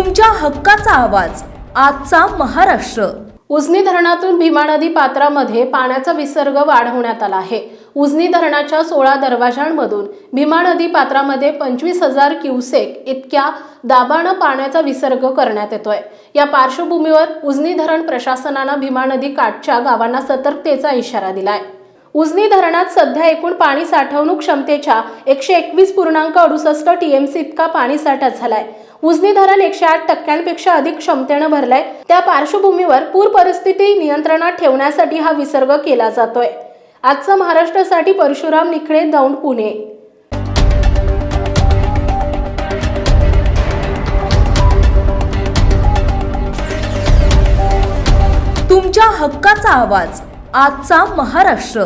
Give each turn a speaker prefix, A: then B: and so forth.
A: तुमच्या हक्काचा आवाज. आजचा महाराष्ट्र.
B: उजनी धरणातून भीमा नदी पात्रामध्ये पाण्याचा विसर्ग वाढवण्यात आला आहे. उजनी धरणाच्या सोळा दरवाजांमधून भीमा नदी पात्रामध्ये पंचवीस हजार क्युसेक इतक्या दाबानं पाण्याचा विसर्ग करण्यात येतोय. या पार्श्वभूमीवर उजनी धरण प्रशासनानं भीमा नदी काठच्या गावांना सतर्कतेचा इशारा दिलाय. उजनी धरणात सध्या एकूण पाणी साठवणूक क्षमतेच्या एकशे एकवीस पूर्णांक अडुसष्ट टीएमसी इतका पाणी साठा झालाय. उजनी धरण एकशे आठ टक्क्यांपेक्षा अधिक क्षमतेनं भरलाय. त्या पार्श्वभूमीवर पूर परिस्थिती नियंत्रणात ठेवण्यासाठी हा विसर्ग केला जातोय. आजचं महाराष्ट्रासाठी परशुराम निखळे दौंड पुणे.
A: तुमच्या हक्काचा आवाज आजचा महाराष्ट्र.